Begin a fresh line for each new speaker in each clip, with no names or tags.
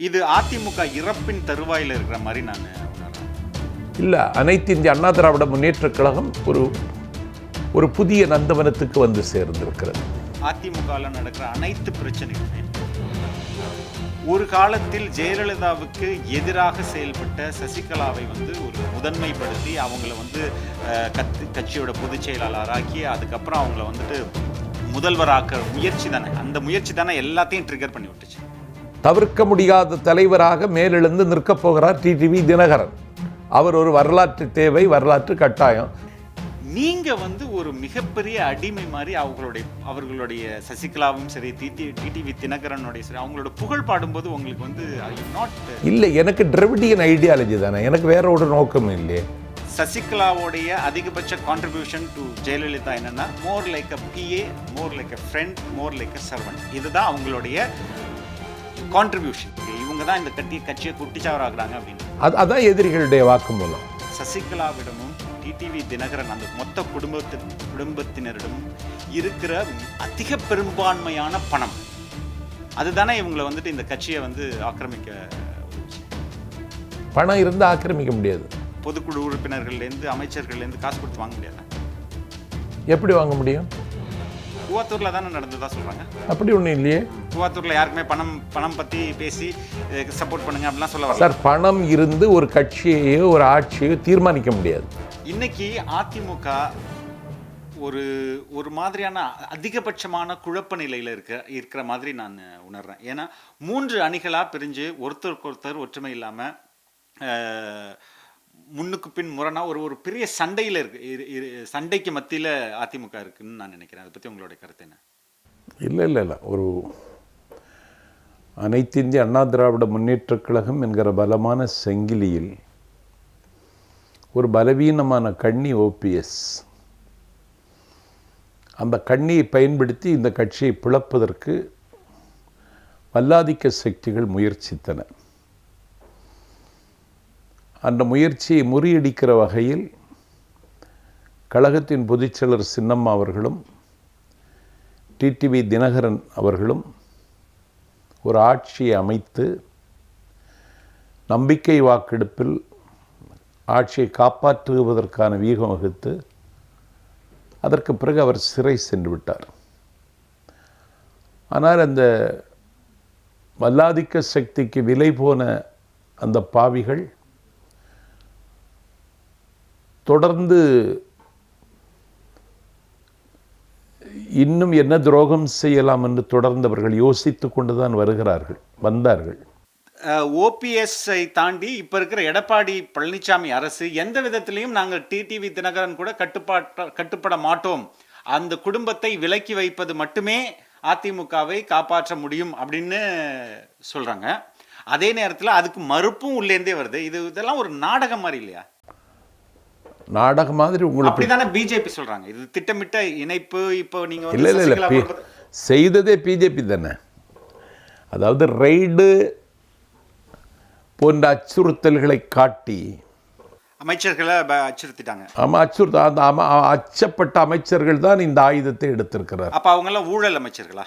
இது அதிமுக இறப்பின் தருவாயில் இருக்கிற மாதிரி நான்
இல்லை அனைத்து இந்திய அண்ணா திராவிட முன்னேற்றக் கழகம் ஒரு ஒரு புதிய நந்தவனத்துக்கு வந்து சேர்ந்திருக்கிறது.
அதிமுகவில் நடக்கிற அனைத்து பிரச்சனைகளுமே. ஒரு காலத்தில் ஜெயலலிதாவுக்கு எதிராக செயல்பட்ட சசிகலாவை வந்து ஒரு முதன்மைப்படுத்தி அவங்கள வந்து கத்து கட்சியோட பொதுச் செயலாளராக்கி அதுக்கப்புறம் அவங்கள வந்துட்டு முதல்வராக்க முயற்சி தானே அந்த முயற்சி தானே எல்லாத்தையும் ட்ரிகர் பண்ணி விட்டுச்சு.
தவிர்க்க முடியாத தலைவராக மேலெழுந்து நிற்கப் போகிறார் டிடிவி தினகரன். அவர் ஒரு வரலாற்று தேவை வரலாற்று கட்டாயம்.
நீங்க வந்து ஒரு மிகப்பெரிய அடிமை மாதிரி அவங்களுடைய அவர்களுடைய சசிகலாவும் சரி டிடி டிடிவி தினகரனுடைய சரி அவங்களோட புகழ் பாடும்போது உங்களுக்கு வந்து நாட்
இல்லை எனக்கு டிரெவிடியன் ஐடியாலஜி தானே. எனக்கு வேற ஒரு நோக்கம் இல்லையே.
சசிகலாவுடைய அதிகபட்ச கான்ட்ரிபியூஷன் டு ஜெயலலிதா என்னன்னா more like a PA more like a friend more like a servant இதுதான் அவங்களுடைய கான்ட்ரிபியூஷன் இவங்க தான் இந்த கட்டி கட்சியை குட்டிச்சாவராகிறாங்க அப்படின்னு.
அது அதான் எதிரிகளுடைய வாக்குமூலம்.
சசிகலாவிடமும் டிடிவி தினகரன் அந்த மொத்த குடும்பத்து குடும்பத்தினரிடமும் இருக்கிற அதிக பெரும்பான்மையான பணம். அதுதானே இவங்களை வந்துட்டு இந்த கட்சியை வந்து ஆக்கிரமிக்க.
பணம் இருந்தால் ஆக்கிரமிக்க முடியாது.
பொதுக்குழு உறுப்பினர்கள்லேருந்து அமைச்சர்கள்லேருந்து காசு கொடுத்து வாங்க முடியாது?
எப்படி வாங்க முடியும்?
கூவாத்தூர்ல தானே நடந்ததா சொல்றாங்க?
அப்படி ஒன்றும் இல்லையே.
கூவாத்தூர்ல யாருக்குமே பணம் பணம் பத்தி பேசி சப்போர்ட் பண்ணுங்க அப்படிலாம் சொல்ல
சார் பணம் இருந்து ஒரு கட்சியையோ ஒரு ஆட்சியோ தீர்மானிக்க முடியாது.
இன்னைக்கு அதிமுக ஒரு ஒரு மாதிரியான அதிகபட்சமான குழப்ப நிலையில இருக்க இருக்கிற மாதிரி நான் உணர்றேன். ஏன்னா மூன்று அணிகளா பிரிஞ்சு ஒருத்தருக்கு ஒருத்தர் ஒற்றுமை இல்லாம அஹ், முன்னுக்கு பின் முரணா ஒரு ஒரு பெரிய சண்டையில் இருக்கு. இரு- இரு- சண்டைக்கு மத்தியில் அதிமுக இருக்குன்னு நான் நினைக்கிறேன். அதை பற்றி உங்களுடைய கருத்து என்ன?
இல்லை இல்லை இல்லை. ஒரு அனைத்து இந்திய அண்ணா திராவிட முன்னேற்றக் கழகம் என்கிற பலமான செங்கிலியில் ஒரு பலவீனமான கண்ணி ஓபிஎஸ் அந்த கண்ணியை பயன்படுத்தி இந்த கட்சியை பிளப்பதற்கு வல்லாதிக்க சக்திகள் முயற்சித்தன. அந்த முயற்சியை முறியடிக்கிற வகையில் கழகத்தின் பொதுச்செயலர் சின்னம்மா அவர்களும் டிடிவி தினகரன் அவர்களும் ஒரு ஆட்சியை அமைத்து நம்பிக்கை வாக்கெடுப்பில் ஆட்சியை காப்பாற்றுவதற்கான வீகம் வகுத்து அதற்கு பிறகு அவர் சிறை சென்று விட்டார். ஆனால் அந்த வல்லாதிக்க சக்திக்கு விலை போன அந்த பாவிகள் தொடர்ந்து இன்னும் என்ன துரோகம் செய்யலாம் என்று தொடர்ந்தவர்கள் யோசித்து கொண்டுதான் வருகிறார்கள் வந்தார்கள்.
ஓபிஎஸ்ஐ தாண்டி இப்போ இருக்கிற எடப்பாடி பழனிசாமி அரசு எந்த விதத்திலையும் நாங்கள் டிடிவி தினகரன் கூட கட்டுப்பாட்ட கட்டுப்பட மாட்டோம். அந்த குடும்பத்தை விலக்கி வைப்பது மட்டுமே அதிமுகவை காப்பாற்ற முடியும் அப்படின்னு சொல்கிறாங்க அதே நேரத்தில் அதுக்கு மறுப்பும் உள்ளேந்தே வருது. இது இதெல்லாம் ஒரு நாடகம் மாதிரி இல்லையா?
நாடகம் மாதிரி உங்களுக்கு
அப்படிதானே பிஜேபி சொல்றாங்க. இது திட்டமிட்ட இணைப்பு இப்போ நீங்க
இல்லை இல்லை இல்லை. செய்ததே பிஜேபி தானே. அதாவது ரெய்டு போன்ற அச்சுறுத்தல்களை காட்டி
அமைச்சர்களை அச்சுறுத்திட்டாங்க.
ஆமாம் அச்சுறுத்த அந்த அச்சப்பட்ட அமைச்சர்கள் தான் இந்த ஆயுதத்தை எடுத்திருக்கிறார்.
அப்ப அவங்க எல்லாம் ஊழல் அமைச்சர்களா?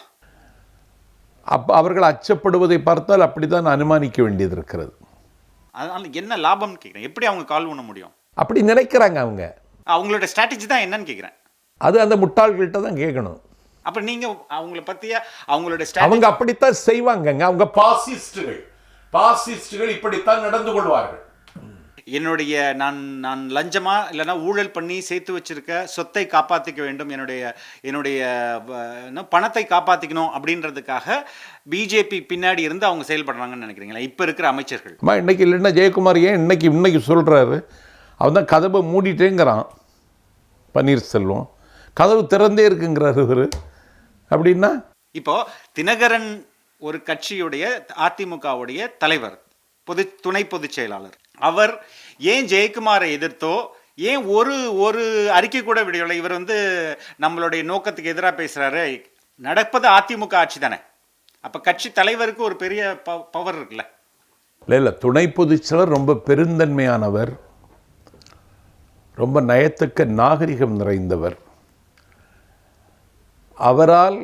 அப்போ அவர்கள் அச்சப்படுவதை பார்த்தால் அப்படித்தான் அனுமானிக்க வேண்டியது இருக்கிறது.
அதனால என்ன லாபம்னு கேட்குறேன் எப்படி அவங்க கால் பண்ண முடியும்?
அப்படி நினைக்கிறாங்க அவங்க.
அவங்களோட ஸ்ட்ராட்டஜி தான் என்னன்னு கேட்குறேன்
அது அந்த முட்டாள்கள்கிட்ட தான் கேட்கணும்
அப்ப நீங்க அவங்கள பத்திய அவங்களோட
அவங்க அப்படித்தான் செய்வாங்கங்க. அவங்க பாசிஸ்டுகள். பாசிஸ்டுகள் இப்படித்தான் நடந்து கொள்வார்கள்.
என்னுடைய நான் நான் லஞ்சமா இல்லைன்னா ஊழல் பண்ணி சேர்த்து வச்சிருக்க சொத்தை காப்பாற்றிக்க வேண்டும். என்னுடைய என்னுடைய பணத்தை காப்பாற்றிக்கணும் அப்படின்றதுக்காக பிஜேபி பின்னாடி இருந்து அவங்க செயல்படுறாங்கன்னு நினைக்கிறீங்களா? இப்போ இருக்கிற அமைச்சர்கள்.
இன்னைக்கு இல்லைன்னா ஜெயக்குமார் ஏன் இன்னைக்கு இன்னைக்கு சொல்கிறாரு அவன் தான் கதவை மூடிட்டேங்கிறான். பன்னீர்செல்வம். கதவு திறந்தே இருக்குங்கிறாரு இவர். அப்படின்னா?
இப்போ தினகரன் ஒரு கட்சியுடைய அதிமுகவுடைய தலைவர் பொது துணை பொதுச் செயலாளர். அவர் ஏன் ஜெயக்குமாரை எதிர்த்தோ ஏன் ஒரு ஒரு அறிக்கை கூட விடவில்லை? இவர் வந்து நம்மளுடைய நோக்கத்துக்கு எதிராக பேசுறாரு. நடப்பது அதிமுக ஆட்சி தானே. அப்ப கட்சி தலைவருக்கு ஒரு பெரிய பவர் இருக்குல்ல.
இல்லை இல்லை. துணை பொதுச்செயலர் ரொம்ப பெருந்தன்மையானவர். ரொம்ப நயத்தக்க நாகரிகம் நிறைந்தவர். அவரால்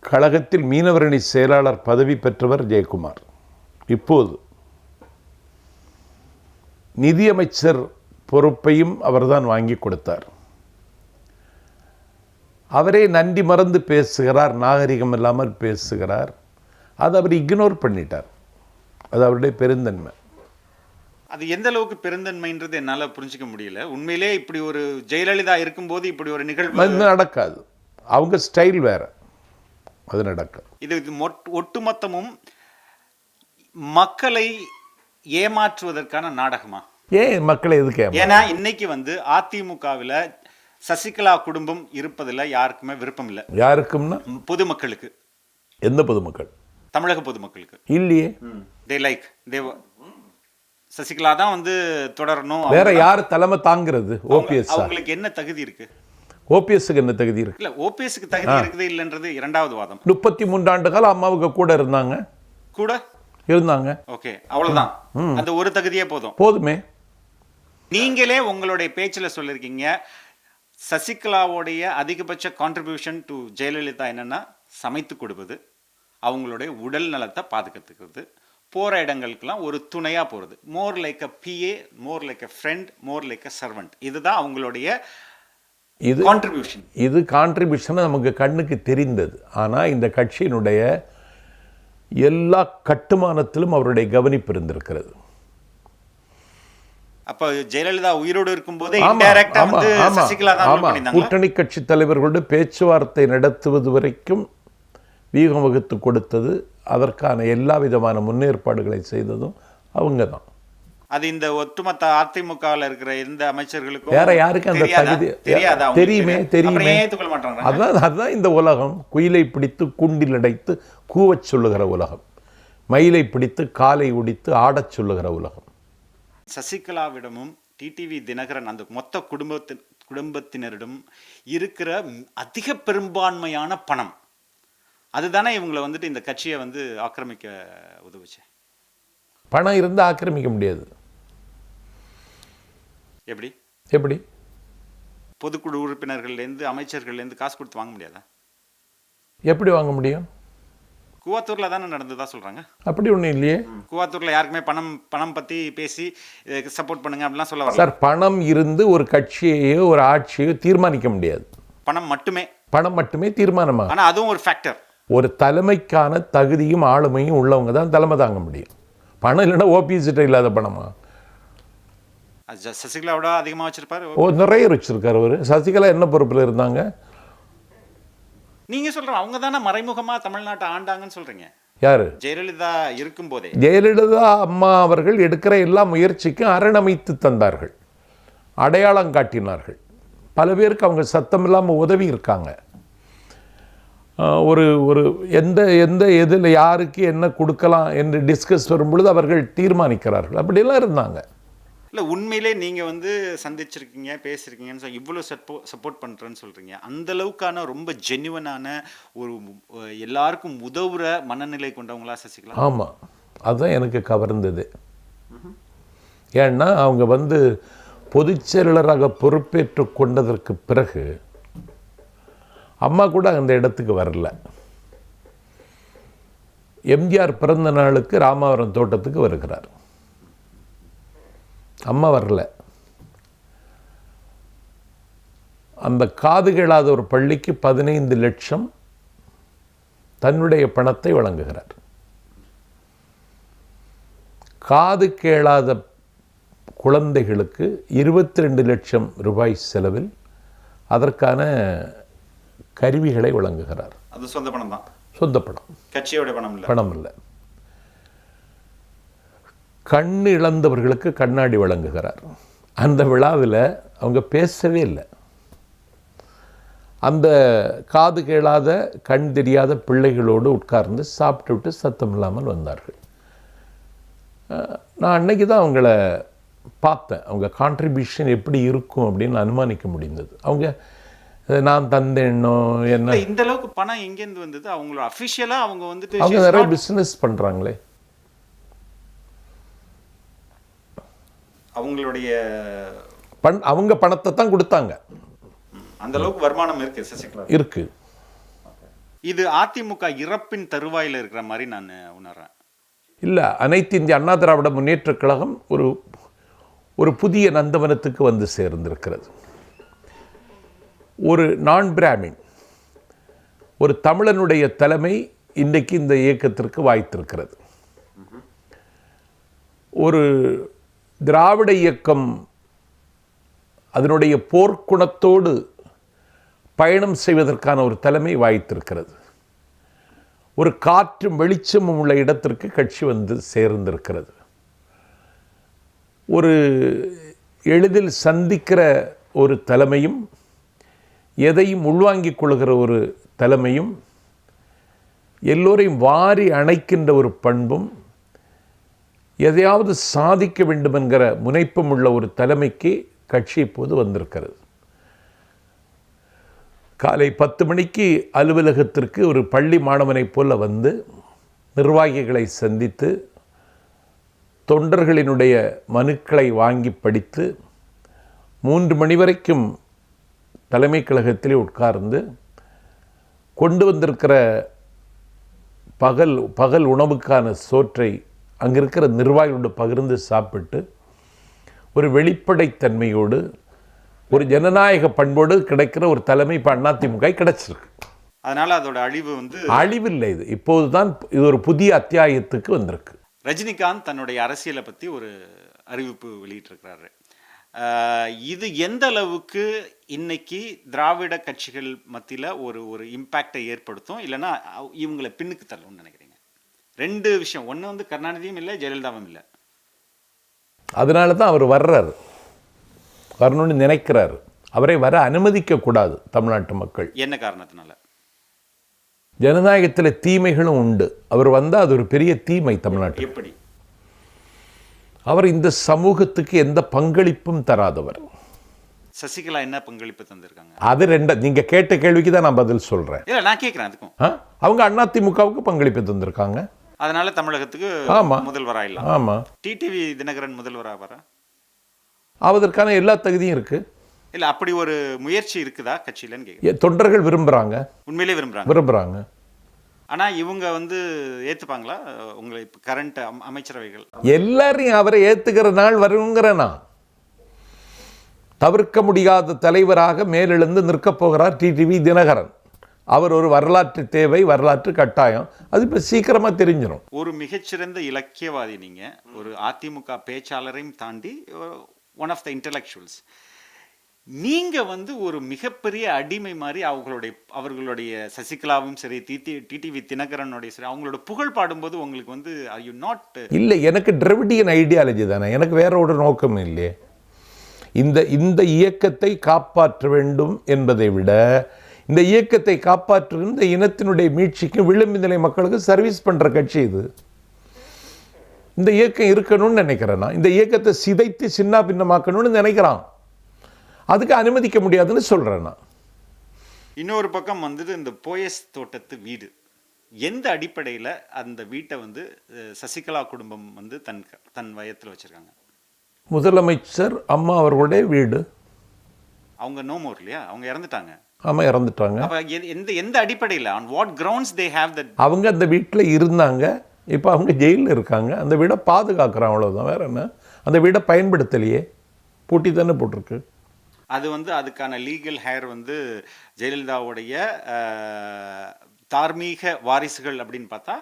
கழகத்தில் மீனவரணி செயலாளர் பதவி பெற்றவர் ஜெயக்குமார். இப்போது நிதியமைச்சர் பொறுப்பையும் அவர்தான் வாங்கி கொடுத்தார். அவரே நன்றி மறந்து பேசுகிறார் நாகரிகம் இல்லாமல் பேசுகிறார். அதை அவர் இக்னோர் பண்ணிட்டார். அது அவருடைய பெருந்தன்மை.
அது எந்த அளவுக்கு பெருந்தன்மைன்றது என்னால புரிஞ்சுக்க முடியல. உண்மையிலே இப்படி ஒரு ஜெயலலிதா இருக்கும்போது இப்படி ஒரு நிகழ்வு
நடக்காது. அவங்க ஸ்டைல் வேற. அது நடக்காது.
இது ஒட்டுமொத்தமும் மக்களை ஏமாற்றுவதற்கான நாடகமா?
ஏன் மக்களை எதுக்கு
ஏன்னா இன்னைக்கு வந்து அதிமுகவில் சசிகலா குடும்பம் இருப்பதில் யாருக்குமே விருப்பம் இல்லை.
யாருக்கும்னா?
பொதுமக்களுக்கு.
எந்த பொதுமக்கள்?
தமிழக பொதுமக்களுக்கு.
இல்லையே.
தே லைக் தே சசிகலா தான் வந்து தொடரணும்.
வேற யார் தலைமை தாங்கிறது? ஓபிஎஸ்
அவங்களுக்கு என்ன தகுதி இருக்கு?
ஓபிஎஸ்க்கு என்ன தகுதி இருக்கு?
இல்ல ஓபிஎஸ்க்கு தகுதி இருக்குது இல்லைன்றது இரண்டாவது வாதம்.
முப்பத்தி மூன்றாண்டு காலம் அம்மாவுக்கு கூட இருந்தாங்க.
கூட?
இருந்தாங்க.
ஓகே அவ்வளவுதான். அந்த ஒரு தகுதியே போதும்.
போதுமே.
நீங்களே உங்களுடைய பேச்சில் சொல்லியிருக்கீங்க சசிகலாவுடைய அதிகபட்ச கான்ட்ரிபியூஷன் டு ஜெயலலிதா என்னன்னா சமைத்து கொடுப்பது அவங்களுடைய உடல் நலத்தை பாதுகாத்துக்கிறது போகிற இடங்களுக்கெல்லாம் ஒரு துணையாக போகிறது more like a PA more like a friend more like a servant இதுதான் அவங்களுடைய
இது
கான்ட்ரிபியூஷன்
இது கான்ட்ரிபியூஷன் நமக்கு கண்ணுக்கு தெரிந்தது. ஆனால் இந்த கட்சியினுடைய எல்லா கட்டுமானத்திலும் அவருடைய கவனிப்பு இருந்திருக்கிறது.
அப்போ ஜெயலலிதா உயிரோடு இருக்கும்போதே?
கூட்டணி கட்சி தலைவர்களோடு பேச்சுவார்த்தை நடத்துவது வரைக்கும் வீகம் வகுத்து கொடுத்தது அதற்கான எல்லா விதமான முன்னேற்பாடுகளை செய்ததும் அவங்க தான்
அது இந்த ஒட்டுமொத்த அதிமுகவில் இருக்கிற எந்த அமைச்சர்களுக்கும்
வேற யாருக்கு அந்த? தகுதி? தெரியுமே தெரியுமே. அதான் அதுதான் இந்த உலகம். குயிலை பிடித்து கூண்டில் அடைத்து கூவச் சொல்லுகிற உலகம். மயிலை பிடித்து காலை உடித்து ஆடச் சொல்லுகிற உலகம்.
சசிகலாவிடமும் டிடிவி தினகரன் அந்த மொத்த குடும்பத்தின் குடும்பத்தினரிடம் இருக்கிற அதிக பெரும்பான்மையான பணம். அதுதானே இவங்களை வந்துட்டு இந்த கட்சியை வந்து ஆக்கிரமிக்க உதவுச்சு.
பணம் இருந்தால் ஆக்கிரமிக்க முடியாது.
எப்படி?
எப்படி?
பொதுக்குழு உறுப்பினர்கள்லேருந்து அமைச்சர்கள்லேருந்து காசு கொடுத்து வாங்க முடியாதா?
எப்படி வாங்க முடியும்?
கூவாத்தூர்ல தானே நடந்ததா சொல்றாங்க?
அப்படி ஒன்றும் இல்லையே.
கூவாத்தூர்ல யாருக்குமே பணம் பணம் பத்தி பேசி சப்போர்ட் பண்ணுங்க அப்படிலாம் சொல்ல
சார் பணம் இருந்து ஒரு கட்சியையோ ஒரு ஆட்சியோ தீர்மானிக்க முடியாது.
பணம் மட்டுமே.
பணம் மட்டுமே தீர்மானமாக
ஆனா அதுவும் ஒரு ஃபேக்டர்
ஒரு தலைமைக்கான தகுதியும் ஆளுமையும் உள்ளவங்க தான் தலைமை தாங்க முடியும். பணம் இல்லைன்னா ஓபிஎஸ்கிட்ட இல்லாத பணமா?
சசிகலாவோட அதிகமா வச்சிருப்பாரு
ஓ நிறைய வச்சிருக்காரு அவர். சசிகலா என்ன பொறுப்பில் இருந்தாங்க?
நீங்க சொல்ற அவங்க தானே மறைமுகமா தமிழ்நாட்டை ஆண்டாங்கன்னு சொல்றீங்க.
யார்?
ஜெயலலிதா இருக்கும்போதே.
ஜெயலலிதா அம்மா அவர்கள் எடுக்கிற எல்லா முயற்சிக்கும் அரணமைத்து தந்தார்கள். அடையாளம் காட்டினார்கள். பல பேருக்கு அவங்க சத்தம் இல்லாமல் உதவி இருக்காங்க. ஒரு ஒரு எந்த எந்த எதில் யாருக்கு என்ன கொடுக்கலாம் என்று டிஸ்கஸ் வரும்பொழுது அவர்கள் தீர்மானிக்கிறார்கள். அப்படியெல்லாம் இருந்தாங்க.
இல்ல உண்மையிலே நீங்க வந்து சந்திச்சிருக்கீங்க பேசியிருக்கீங்கன்னு சொல்லி இவ்வளவு சப்போ சப்போர்ட் பண்றேன்னு சொல்றீங்க. அந்த அளவுக்கான ரொம்ப ஜென்யுவனான ஒரு எல்லாருக்கும் உதவுற மனநிலை கொண்டவங்களா சசிகலா?
ஆமாம் அதுதான் எனக்கு கவர்ந்தது. ஏன்னா அவங்க வந்து பொதுச் செயலாளராக பொறுப்பேற்று கொண்டதற்கு பிறகு அம்மா கூட அந்த இடத்துக்கு வரல. எம்ஜிஆர் பிறந்த நாளுக்கு ராமாவரம் தோட்டத்துக்கு வருகிறார். அம்மா வரல. அந்த காது கேளாத ஒரு பள்ளிக்கு பதினைந்து லட்சம் தன்னுடைய பணத்தை வழங்குகிறார். காது கேளாத குழந்தைகளுக்கு இருபத்தி ரெண்டு லட்சம் ரூபாய் செலவில் அதற்கான கருவிகளை வழங்குகிறார்.
அது சொந்த பணம் தான்
சொந்த பணம்.
கட்சியோட பணம் இல்ல.
பணம் இல்லை கண் இழந்தவர்களுக்கு கண்ணாடி வழங்குகிறார். அந்த விழாவில் அவங்க பேசவே இல்லை. அந்த காது கேளாத கண் தெரியாத பிள்ளைகளோடு உட்கார்ந்து சாப்பிட்டுவிட்டு சத்தம் இல்லாமல் வந்தார்கள். நான் அன்னைக்கு தான் அவங்கள பார்த்தேன். அவங்க கான்ட்ரிபியூஷன் எப்படி இருக்கும் அப்படின்னு அனுமானிக்க முடிந்தது. அவங்க நான் தந்தேன்னோ என்ன?
இந்த அளவுக்கு பணம் எங்கேருந்து வந்தது? அவங்களோட அபிஷியலா அவங்க வந்துட்டு
அவங்க நிறைய பிஸ்னஸ் பண்ணுறாங்களே
அவங்களுடைய
பண் அவங்க பணத்தை தான் கொடுத்தாங்க.
அந்த அளவுக்கு வருமானம் இருக்கு சசிகலா.
இருக்கு.
இது அதிமுக இறப்பின் தருவாயில இருக்கிற மாதிரி நான் உணர்றேன்.
இல்லை அனைத்து இந்திய அண்ணா திராவிட முன்னேற்றக் கழகம் ஒரு ஒரு புதிய நந்தவனத்துக்கு வந்து சேர்ந்திருக்கிறது. ஒரு நான் பிராமின் ஒரு தமிழனுடைய தலைமை இன்றைக்கு இந்த இயக்கத்திற்கு வாய்த்திருக்கிறது. ஒரு திராவிட இயக்கம் அதனுடைய போர்க்குணத்தோடு பயணம் செய்வதற்கான ஒரு தலைமை வாய்த்திருக்கிறது. ஒரு காற்றும் வெளிச்சமும் உள்ள இடத்திற்கு கட்சி வந்து சேர்ந்திருக்கிறது. ஒரு எளிதில் சந்திக்கிற ஒரு தலைமையும் எதையும் உள்வாங்கிக் கொள்கிற ஒரு தலைமையும் எல்லோரையும் வாரி அணைக்கின்ற ஒரு பண்பும் எதையாவது சாதிக்க வேண்டும் என்கிற முனைப்பும் உள்ள ஒரு தலைமைக்கு கட்சி இப்போது வந்திருக்கிறது. காலை பத்து மணிக்கு அலுவலகத்திற்கு ஒரு பள்ளி மாணவனைப் போல வந்து நிர்வாகிகளை சந்தித்து தொண்டர்களினுடைய மனுக்களை வாங்கி படித்து மூன்று மணி வரைக்கும் தலைமை கழகத்திலே உட்கார்ந்து கொண்டு வந்திருக்கிற பகல் பகல் உணவுக்கான சோற்றை அங்கே இருக்கிற நிர்வாகிகளோடு பகிர்ந்து சாப்பிட்டு ஒரு வெளிப்படைத்தன்மையோடு ஒரு ஜனநாயக பண்போடு கிடைக்கிற ஒரு தலைமை இப்போ அதிமுக கிடைச்சிருக்கு.
அதனால அதோட அழிவு வந்து
அழிவில்லை இது. இப்போது தான் இது ஒரு புதிய அத்தியாயத்துக்கு வந்திருக்கு.
ரஜினிகாந்த் தன்னுடைய அரசியலை பற்றி ஒரு அறிவிப்பு வெளியிட்டிருக்கிறாரு. இது எந்த அளவுக்கு இன்னைக்கு திராவிட கட்சிகள் மத்தியில் ஒரு ஒரு இம்பேக்டை ஏற்படுத்தும்? இல்லைன்னா இவங்களை பின்னுக்கு தள்ளும்னு நினைக்கிறீங்க? ரெண்டு விஷயம். ஒன்று வந்து கருணாநிதியும் இல்லை ஜெயலலிதாவும் இல்லை.
அதனால தான் அவர் வர்றாரு. வரணும்னு நினைக்கிறாரு. அவரை வர அனுமதிக்கக்கூடாது தமிழ்நாட்டு மக்கள்.
என்ன காரணத்தினால?
ஜனநாயகத்தில் தீமைகளும் உண்டு. அவர் வந்தால் அது ஒரு பெரிய தீமை தமிழ்நாட்டில்
எப்படி?
அவர் இந்த சமூகத்துக்கு எந்த பங்களிப்பும் தராதவர்.
சசிகலா என்ன பங்களிப்பு தந்திருக்காங்க?
அது ரெண்ட நீங்க கேட்ட கேள்விக்கு தான் நான் பதில் சொல்றேன்.
இல்லை நான் கேட்குறேன் அதுக்கும்?
அவங்க அதிமுகவுக்கு பங்களிப்பு தந்திருக்காங்க.
அதனால தமிழகத்துக்கு
ஆமா.
முதல்வராயிடலாம்
ஆமா.
டிடிவி தினகரன் முதல்வராக வர
அவதற்கான எல்லா தகுதியும் இருக்கு.
இல்லை அப்படி ஒரு முயற்சி இருக்குதா கட்சியிலன்னு கேட்குறேன்
எ- தொண்டர்கள் விரும்புறாங்க.
உண்மையிலே விரும்புகிறாங்க
விரும்புறாங்க.
ஆனா இவங்க வந்து ஏத்துப்பாங்களா? உங்களை இப்போ கரண்ட் அமைச்சரவைகள்.
எல்லாரையும் அவரை ஏத்துக்கிற நாள் வருங்கிற நான். தவிர்க்க முடியாத தலைவராக மேலெழுந்து நிற்கப் போகிறார் டிடிவி தினகரன். அவர் ஒரு வரலாற்று தேவை வரலாற்று கட்டாயம். அது இப்போ சீக்கிரமா தெரிஞ்சிடும்
ஒரு மிகச்சிறந்த இலக்கியவாதி நீங்க. ஒரு அதிமுக பேச்சாளரையும் தாண்டி ஒன் ஆஃப் த இன்டலெக்சுவல்ஸ் நீங்க வந்து ஒரு மிகப்பெரிய அடிமை மாதிரி அவங்களுடைய அவர்களுடைய சசிகலாவும் சரி டிடி டிடிவி தினகரனுடைய சரி அவங்களோட புகழ் பாடும்போது உங்களுக்கு வந்து ஐ யூ நாட்
இல்லை எனக்கு டிரவிடியன் ஐடியாலஜி தானே. எனக்கு வேற ஒரு நோக்கம் இல்லையே. இந்த இந்த இயக்கத்தை காப்பாற்ற வேண்டும் என்பதை விட இந்த இயக்கத்தை காப்பாற்றுகிற இந்த இனத்தினுடைய மீட்சிக்கும் விளிம்பு நிலை மக்களுக்கு சர்வீஸ் பண்ற கட்சி இது. இந்த இயக்கம் இருக்கணும்னு நினைக்கிறேன் நான். இந்த இயக்கத்தை சிதைத்து சின்ன பின்னமாக்கணும்னு நினைக்கிறான். அதுக்கு அனுமதிக்க முடியாதுன்னு சொல்றேன் நான்.
இன்னொரு பக்கம் வந்துட்டு இந்த போயஸ் தோட்டத்து வீடு. எந்த அடிப்படையில் அந்த வீட்டை வந்து சசிகலா குடும்பம் வந்து தன் தன் வயத்தில் வச்சிருக்காங்க?
முதலமைச்சர் அம்மா அவர்களுடைய வீடு.
அவங்க நோமோர் இல்லையா? அவங்க இறந்துட்டாங்க.
ஆமா இறந்துட்டாங்க.
எந்த எந்த அடிப்படையில்? On what grounds they have that
அவங்க அந்த வீட்டில் இருந்தாங்க. இப்போ அவங்க ஜெயிலில் இருக்காங்க. அந்த வீடை பாதுகாக்கிறோம் அவ்வளோதான் வேற என்ன? அந்த வீடை பயன்படுத்தலையே. பூட்டி தானே போட்டிருக்கு.
அது வந்து அதுக்கான லீகல் ஹேர் வந்து ஜெயலலிதாவுடைய தார்மீக வாரிசுகள் அப்படின்னு பார்த்தா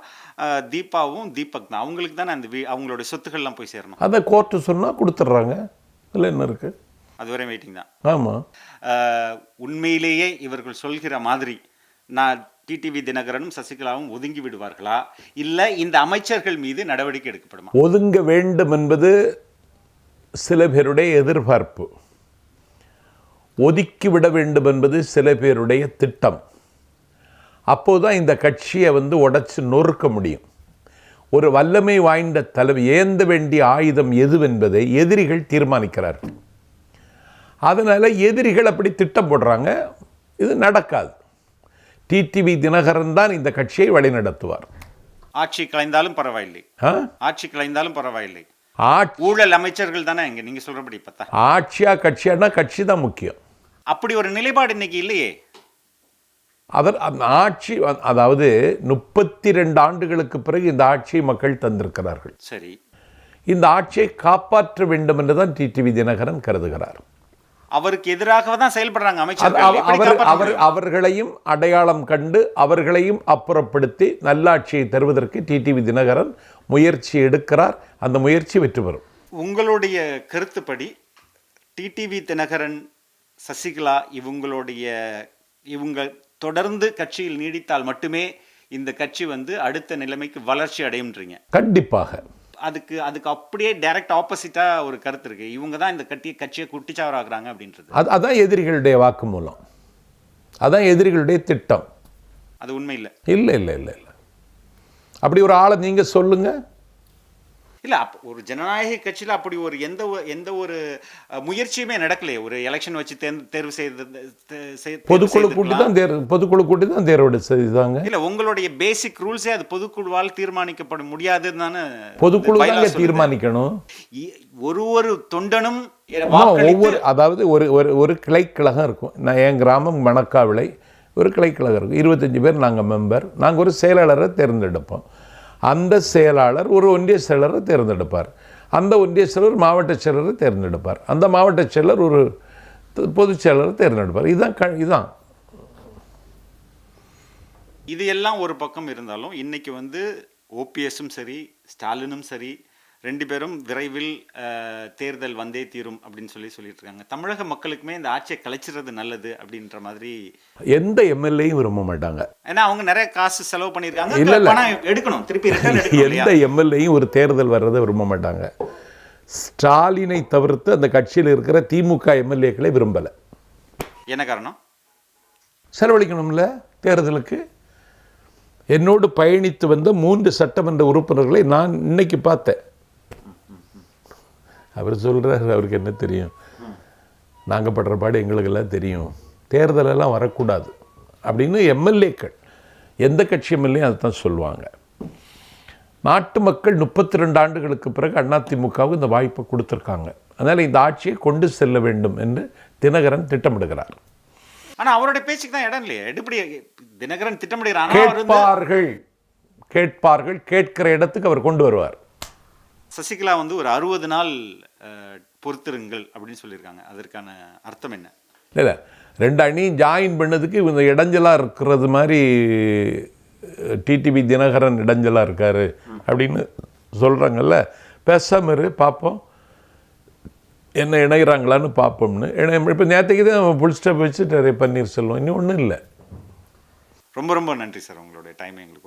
தீபாவும் தீபக் தான். அவங்களுக்கு தானே அந்த வீ அவங்களோட சொத்துக்கள்லாம் போய் சேரணும்.
அதை கோர்ட்டு சொன்னால் கொடுத்துட்றாங்க. அதில் என்ன இருக்குது
அதுவரை வெயிட்டிங் தான்.
ஆமாம்
உண்மையிலேயே இவர்கள் சொல்கிற மாதிரி நான் டிடிவி தினகரனும் சசிகலாவும் ஒதுங்கி விடுவார்களா? இல்லை இந்த அமைச்சர்கள் மீது நடவடிக்கை எடுக்கப்படுமா?
ஒதுங்க வேண்டும் என்பது சில பேருடைய எதிர்பார்ப்பு. ஒதுக்கி விட வேண்டும் என்பது சில பேருடைய திட்டம். அப்போதான் இந்த கட்சியை வந்து உடைச்சு நொறுக்க முடியும். ஒரு வல்லமை வாய்ந்த தலைவி ஏந்த வேண்டிய ஆயுதம் எதுவென்பதை எதிரிகள் தீர்மானிக்கிறார்கள். அதனால் எதிரிகள் அப்படி திட்டம் போடுறாங்க. இது நடக்காது. டிடிவி தினகரன் தான் இந்த கட்சியை வழிநடத்துவார்.
ஆட்சி கலைந்தாலும் பரவாயில்லை.
ஆ?
ஆட்சி கலைந்தாலும் பரவாயில்லை. ஊழல் அமைச்சர்கள் தானே இங்க நீங்க சொல்றபடி பார்த்தா
ஆட்சியா கட்சியானா கட்சி தான் முக்கியம்.
அப்படி ஒரு நிலைப்பாடு இன்னைக்கு இல்லையே.
அதர் அந்த ஆட்சி அதாவது முப்பத்தி ரெண்டு ஆண்டுகளுக்கு பிறகு இந்த ஆட்சியை மக்கள் தந்திருக்கிறார்கள்.
சரி.
இந்த ஆட்சியை காப்பாற்ற வேண்டும் என்று தான் டிடிவி தினகரன் கருதுகிறார்.
அவருக்கு எதிராக தான் செயல்படுறாங்க எப்படி
அவர்? அவர்களையும் அடையாளம் கண்டு அவர்களையும் அப்புறப்படுத்தி நல்லாட்சியை தருவதற்கு டிடிவி தினகரன் முயற்சி எடுக்கிறார். அந்த முயற்சி வெற்றி பெறும்.
உங்களுடைய கருத்துப்படி டிடிவி தினகரன் சசிகலா இவங்களுடைய இவங்க தொடர்ந்து கட்சியில் நீடித்தால் மட்டுமே இந்த கட்சி வந்து அடுத்த நிலைமைக்கு வளர்ச்சி அடையும்ன்றீங்க.
கண்டிப்பாக.
அதுக்கு அதுக்கு அப்படியே டைரக்ட் ஆப்போசிட்டா ஒரு கருத்து இருக்கு. இவங்க தான் இந்த கட்டிய கட்சியை குட்டிச்சாவராக்குறாங்க அப்படின்றது.
அது அதான் எதிரிகளுடைய வாக்குமூலம் அதான் எதிரிகளுடைய திட்டம்.
அது உண்மை இல்லை.
இல்லை இல்லை இல்லை இல்லை. அப்படி ஒரு ஆளை நீங்கள் சொல்லுங்கள்
இல்ல அப்ப ஒரு ஜனநாயக கட்சியில அப்படி ஒரு எந்த ஒரு எந்த ஒரு முயற்சியுமே நடக்கலையே. ஒரு எலெக்ஷன் வச்சு தேர்ந்து தேர்வு செய்து
பொதுக்குழு கூட்டி. தான் தேர் பொதுக்குழு கூட்டி தான் தேர்வு செய்தாங்க.
இல்ல உங்களுடைய பேசிக் ரூல்ஸே அது பொதுக்குழுவால் தீர்மானிக்கப்பட முடியாதுன்னு தானே
பொதுக்குழு தாங்க. தீர்மானிக்கணும்.
ஒரு ஒரு தொண்டனும்
ஒவ்வொரு அதாவது ஒரு ஒரு ஒரு கிளைக்கழகம் இருக்கும். நான் என் கிராமம் மணக்காவிளை ஒரு கிளைக்கழகம் இருக்கும். இருபத்தஞ்சி பேர் நாங்கள் மெம்பர் நாங்கள் ஒரு செயலாளரை தேர்ந்தெடுப்போம். அந்த செயலாளர் ஒரு ஒன்றிய செயலரை தேர்ந்தெடுப்பார். அந்த ஒன்றிய செயலர் மாவட்ட செயலரை தேர்ந்தெடுப்பார். அந்த மாவட்ட செயலர் ஒரு பொதுச் செயலரை தேர்ந்தெடுப்பார். இதுதான் க இதுதான்.
இது எல்லாம் ஒரு பக்கம் இருந்தாலும் இன்றைக்கி வந்து ஓபிஎஸும் சரி ஸ்டாலினும் சரி ரெண்டு பேரும் விரைவில் தேர்தல் வந்தே தீரும் அப்படின்னு சொல்லி சொல்லிட்டு இருக்காங்க தமிழக மக்களுக்குமே இந்த ஆட்சியை கலைச்சிறது நல்லது அப்படின்ற மாதிரி
எந்த எம்எல்ஏயும் விரும்ப மாட்டாங்க.
ஏன்னா அவங்க நிறைய காசு செலவு
இல்ல,
பண்ணியிருக்காங்க.
இல்ல.
பணம் எடுக்கணும். திருப்பி
எந்த? எம்எல்ஏயும் ஒரு தேர்தல் வர்றதை விரும்ப மாட்டாங்க. ஸ்டாலினை தவிர்த்து அந்த கட்சியில் இருக்கிற திமுக எம்எல்ஏக்களை விரும்பலை.
என்ன காரணம்?
செலவழிக்கணும்ல தேர்தலுக்கு. என்னோடு பயணித்து வந்த மூன்று சட்டமன்ற உறுப்பினர்களை நான் இன்னைக்கு பார்த்தேன். அவர் சொல்றாரு அவருக்கு என்ன தெரியும்? நாங்கள் படுற பாடு எங்களுக்கெல்லாம் தெரியும். தேர்தலெல்லாம் வரக்கூடாது. அப்படின்னு எம்எல்ஏக்கள் எந்த கட்சி எம்எல்ஏ அதை தான் சொல்லுவாங்க. நாட்டு மக்கள் முப்பத்தி ரெண்டு ஆண்டுகளுக்கு பிறகு அதிமுகவுக்கு இந்த வாய்ப்பை கொடுத்துருக்காங்க. அதனால் இந்த ஆட்சியை கொண்டு செல்ல வேண்டும் என்று தினகரன் திட்டமிடுகிறார்.
ஆனா அவருடைய பேச்சுக்கு தான் இடம் இல்லையே. எப்படி தினகரன் திட்டமிடுகிறார்?
கேட்பார்கள் கேட்பார்கள் கேட்கிற இடத்துக்கு அவர் கொண்டு வருவார்.
சசிகலா வந்து ஒரு அறுபது நாள் பொறுத்திருங்கள் அப்படின்னு சொல்லியிருக்காங்க. அதற்கான அர்த்தம் என்ன?
இல்லை ரெண்டு அணியும் ஜாயின் பண்ணதுக்கு இவங்க இடைஞ்சலாக இருக்கிறது மாதிரி டிடிவி தினகரன் இடைஞ்சலாக இருக்காரு அப்படின்னு சொல்கிறாங்கல்ல பேசாம இரு பார்ப்போம் என்ன இணைகிறாங்களான்னு பார்ப்போம்னு இப்போ நேற்றுக்கு தான் புல் ஸ்டெப் வச்சுட்டாரு பன்னீர்செல்வம். இன்னும் ஒன்றும் இல்லை.
ரொம்ப ரொம்ப நன்றி சார் உங்களுடைய டைமை எங்களுக்கு